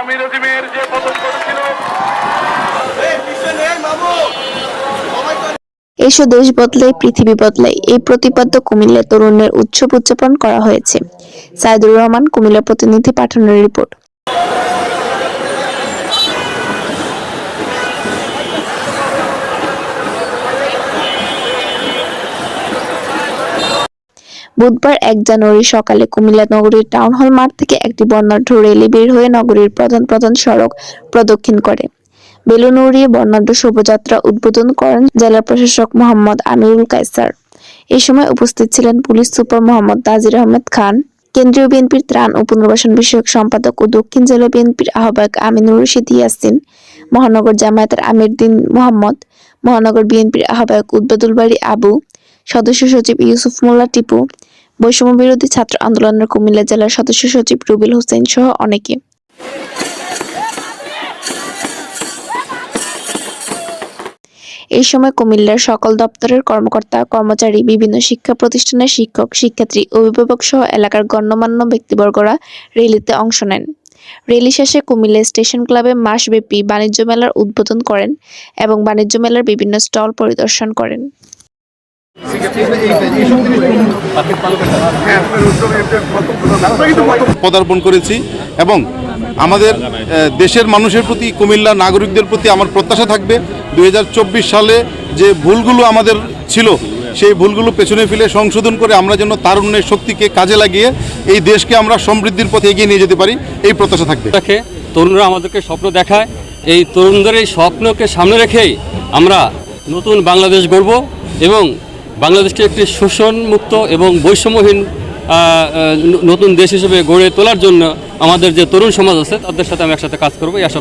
আমি আজিমের যে করেছিল এসো দেশ বদলাই, পৃথিবী বদলাই। এই প্রতিপাদ্য কুমিল্লা তরুণের উৎসব উদযাপন করা হয়েছে। সাইদুর রহমান, কুমিল্লা প্রতিনিধি পাঠানোর রিপোর্ট। বুধবার এক জানুয়ারি সকালে কুমিল্লা নগরীর টাউন হল মাঠ থেকে একটি বর্ণাঢ্য রেলি বের হয়ে নগরীর প্রধান প্রধান সড়ক প্রদক্ষিণ করে। বেলুন উড়িয়ে বর্ণাঢ্য শোভাযাত্রা উদ্বোধন করেন জেলা প্রশাসক মোহাম্মদ আমিরুল কায়সার। এই সময় উপস্থিত ছিলেন পুলিশ সুপার মোহাম্মদ তাজির আহমেদ খান। কেন্দ্রীয় বিএনপির ত্রাণ ও পুনর্বাসন বিষয়ক সম্পাদক ও দক্ষিণ জেলা বিএনপির আহ্বায়ক আমিনুর রশিদ ইয়াসিন, মহানগর জামায়াতের আমির দিন মোহাম্মদ, মহানগর বিএনপির আহ্বায়ক উদ্বাদুল বাড়ি আবু, সদস্য সচিব ইউসুফ মোল্লা টিপু বৈষম্য বিরোধী ছাত্র আন্দোলনের কুমিল্লা জেলার সদস্য সচিব রুবেল হোসেন সহ অনেকে। এই সময় কুমিল্লার সকল দপ্তরের কর্মকর্তা, কর্মচারী, বিভিন্ন শিক্ষা প্রতিষ্ঠানের শিক্ষক, শিক্ষার্থী, অভিভাবক সহ এলাকার গণ্যমান্য ব্যক্তিবর্গরা র্যালিতে অংশ নেন। র্যালি শেষে কুমিল্লা স্টেশন ক্লাবে মাসব্যাপী বাণিজ্য মেলার উদ্বোধন করেন এবং বাণিজ্য মেলার বিভিন্ন স্টল পরিদর্শন করেন। পদার্পণ করেছি এবং আমাদের দেশের মানুষের প্রতি কুমিল্লা নাগরিকদের প্রতি আমার প্রত্যাশা থাকবে। দু হাজার চব্বিশ সালে যে ভুলগুলো আমাদের ছিল, সেই ভুলগুলো পেছনে ফেলে সংশোধন করে আমরা যেন তারুণ্যের শক্তিকে কাজে লাগিয়ে এই দেশকে আমরা সমৃদ্ধির পথে এগিয়ে নিয়ে যেতে পারি, এই প্রত্যাশা থাকবে। রাখে তরুণরা আমাদেরকে স্বপ্ন দেখায়, এই তরুণদের এই স্বপ্নকে সামনে রেখেই আমরা নতুন বাংলাদেশ গড়ব এবং বাংলাদেশকে একটি শোষণমুক্ত এবং বৈষম্যহীন নতুন দেশ হিসেবে গড়ে তোলার জন্য আমাদের যে তরুণ সমাজ আছে, তাদের সাথে আমি একসাথে কাজ করব, এই আশা